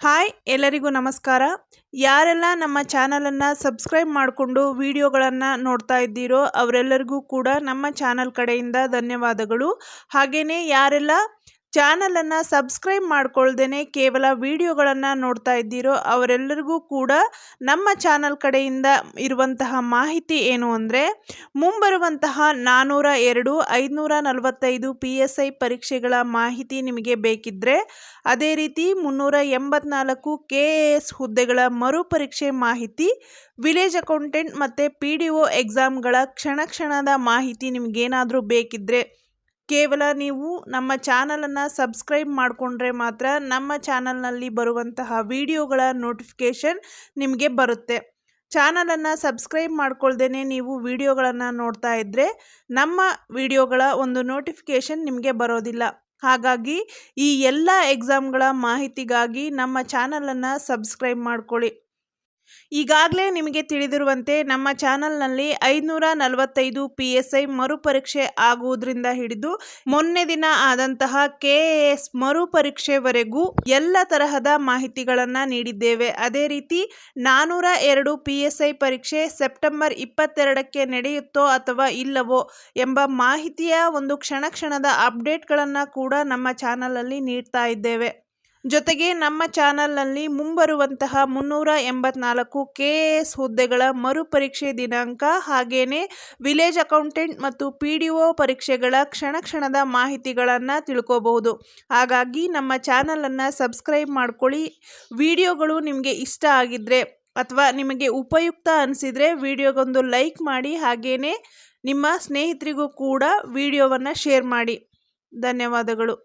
Hi, ಎಲ್ಲರಿಗೂ ನಮಸ್ಕಾರ. ಯಾರೆಲ್ಲ ನಮ್ಮ ಚಾನಲನ್ನು ಸಬ್ಸ್ಕ್ರೈಬ್ ಮಾಡಿಕೊಂಡು ವಿಡಿಯೋಗಳನ್ನು ನೋಡ್ತಾ ಇದ್ದೀರೋ ಅವರೆಲ್ಲರಿಗೂ ಕೂಡ ನಮ್ಮ ಚಾನಲ್ ಕಡೆಯಿಂದ ಧನ್ಯವಾದಗಳು. ಹಾಗೆಯೇ ಯಾರೆಲ್ಲ ಚಾನಲನ್ನು ಸಬ್ಸ್ಕ್ರೈಬ್ ಮಾಡ್ಕೊಳ್ದೇ ಕೇವಲ ವಿಡಿಯೋಗಳನ್ನು ನೋಡ್ತಾ ಇದ್ದೀರೋ ಅವರೆಲ್ಲರಿಗೂ ಕೂಡ ನಮ್ಮ ಚಾನಲ್ ಕಡೆಯಿಂದ ಇರುವಂತಹ ಮಾಹಿತಿ ಏನು ಅಂದರೆ, ಮುಂಬರುವಂತಹ ನಾನ್ನೂರ ಎರಡು, ಐದುನೂರ ನಲವತ್ತೈದು ಪಿ ಎಸ್ ಐ ಪರೀಕ್ಷೆಗಳ ಮಾಹಿತಿ ನಿಮಗೆ ಬೇಕಿದ್ದರೆ ಅದೇ ರೀತಿ ಮುನ್ನೂರ ಎಂಬತ್ನಾಲ್ಕು ಕೆ ಎ ಎಸ್ ಹುದ್ದೆಗಳ ಮರುಪರೀಕ್ಷೆ ಮಾಹಿತಿ, ವಿಲೇಜ್ ಅಕೌಂಟೆಂಟ್ ಮತ್ತು ಪಿ ಡಿ ಒ ಎಕ್ಸಾಮ್ಗಳ ಕ್ಷಣ ಕ್ಷಣದ ಮಾಹಿತಿ ನಿಮಗೇನಾದರೂ ಬೇಕಿದ್ದರೆ ಕೇವಲ ನೀವು ನಮ್ಮ ಚಾನಲನ್ನು ಸಬ್ಸ್ಕ್ರೈಬ್ ಮಾಡಿಕೊಂಡ್ರೆ ಮಾತ್ರ ನಮ್ಮ ಚಾನಲ್ನಲ್ಲಿ ಬರುವಂತಹ ವಿಡಿಯೋಗಳ ನೋಟಿಫಿಕೇಷನ್ ನಿಮಗೆ ಬರುತ್ತೆ. ಚಾನಲನ್ನು ಸಬ್ಸ್ಕ್ರೈಬ್ ಮಾಡ್ಕೊಳ್ದೇ ನೀವು ವಿಡಿಯೋಗಳನ್ನು ನೋಡ್ತಾ ಇದ್ದರೆ ನಮ್ಮ ವಿಡಿಯೋಗಳ ಒಂದು ನೋಟಿಫಿಕೇಷನ್ ನಿಮಗೆ ಬರೋದಿಲ್ಲ. ಹಾಗಾಗಿ ಈ ಎಲ್ಲ ಎಕ್ಸಾಮ್ಗಳ ಮಾಹಿತಿಗಾಗಿ ನಮ್ಮ ಚಾನಲನ್ನು ಸಬ್ಸ್ಕ್ರೈಬ್ ಮಾಡ್ಕೊಳ್ಳಿ. ಈಗಾಗಲೇ ನಿಮಗೆ ತಿಳಿದಿರುವಂತೆ ನಮ್ಮ ಚಾನಲ್ನಲ್ಲಿ ಐದುನೂರ ನಲವತ್ತೈದು ಪಿ ಎಸ್ ಐ ಮರುಪರೀಕ್ಷೆ ಆಗುವುದರಿಂದ ಹಿಡಿದು ಮೊನ್ನೆ ದಿನ ಆದಂತಹ ಕೆ ಎಸ್ ಮರುಪರೀಕ್ಷೆವರೆಗೂ ಎಲ್ಲ ತರಹದ ಮಾಹಿತಿಗಳನ್ನು ನೀಡಿದ್ದೇವೆ. ಅದೇ ರೀತಿ ನಾನೂರ ಎರಡು ಪಿ ಎಸ್ ಐ ಪರೀಕ್ಷೆ ಸೆಪ್ಟೆಂಬರ್ ಇಪ್ಪತ್ತೆರಡಕ್ಕೆ ನಡೆಯುತ್ತೋ ಅಥವಾ ಇಲ್ಲವೋ ಎಂಬ ಮಾಹಿತಿಯ ಒಂದು ಕ್ಷಣ ಕ್ಷಣದ ಅಪ್ಡೇಟ್ಗಳನ್ನು ಕೂಡ ನಮ್ಮ ಚಾನಲಲ್ಲಿ ನೀಡ್ತಾ ಇದ್ದೇವೆ. ಜೊತೆಗೆ ನಮ್ಮ ಚಾನಲ್ನಲ್ಲಿ ಮುಂಬರುವಂತಹ ಮುನ್ನೂರ ಎಂಬತ್ನಾಲ್ಕು ಕೆ ಎ ಎಸ್ ಹುದ್ದೆಗಳ ಮರುಪರೀಕ್ಷೆ ದಿನಾಂಕ ಹಾಗೆಯೇ ವಿಲೇಜ್ ಅಕೌಂಟೆಂಟ್ ಮತ್ತು ಪಿ ಡಿ ಒ ಪರೀಕ್ಷೆಗಳ ಕ್ಷಣ ಕ್ಷಣದ ಮಾಹಿತಿಗಳನ್ನು ತಿಳ್ಕೋಬಹುದು. ಹಾಗಾಗಿ ನಮ್ಮ ಚಾನಲನ್ನು ಸಬ್ಸ್ಕ್ರೈಬ್ ಮಾಡ್ಕೊಳ್ಳಿ. ವಿಡಿಯೋಗಳು ನಿಮಗೆ ಇಷ್ಟ ಆಗಿದ್ದರೆ ಅಥವಾ ನಿಮಗೆ ಉಪಯುಕ್ತ ಅನಿಸಿದರೆ ವಿಡಿಯೋಗೊಂದು ಲೈಕ್ ಮಾಡಿ ಹಾಗೆಯೇ ನಿಮ್ಮ ಸ್ನೇಹಿತರಿಗೂ ಕೂಡ ವಿಡಿಯೋವನ್ನು ಶೇರ್ ಮಾಡಿ. ಧನ್ಯವಾದಗಳು.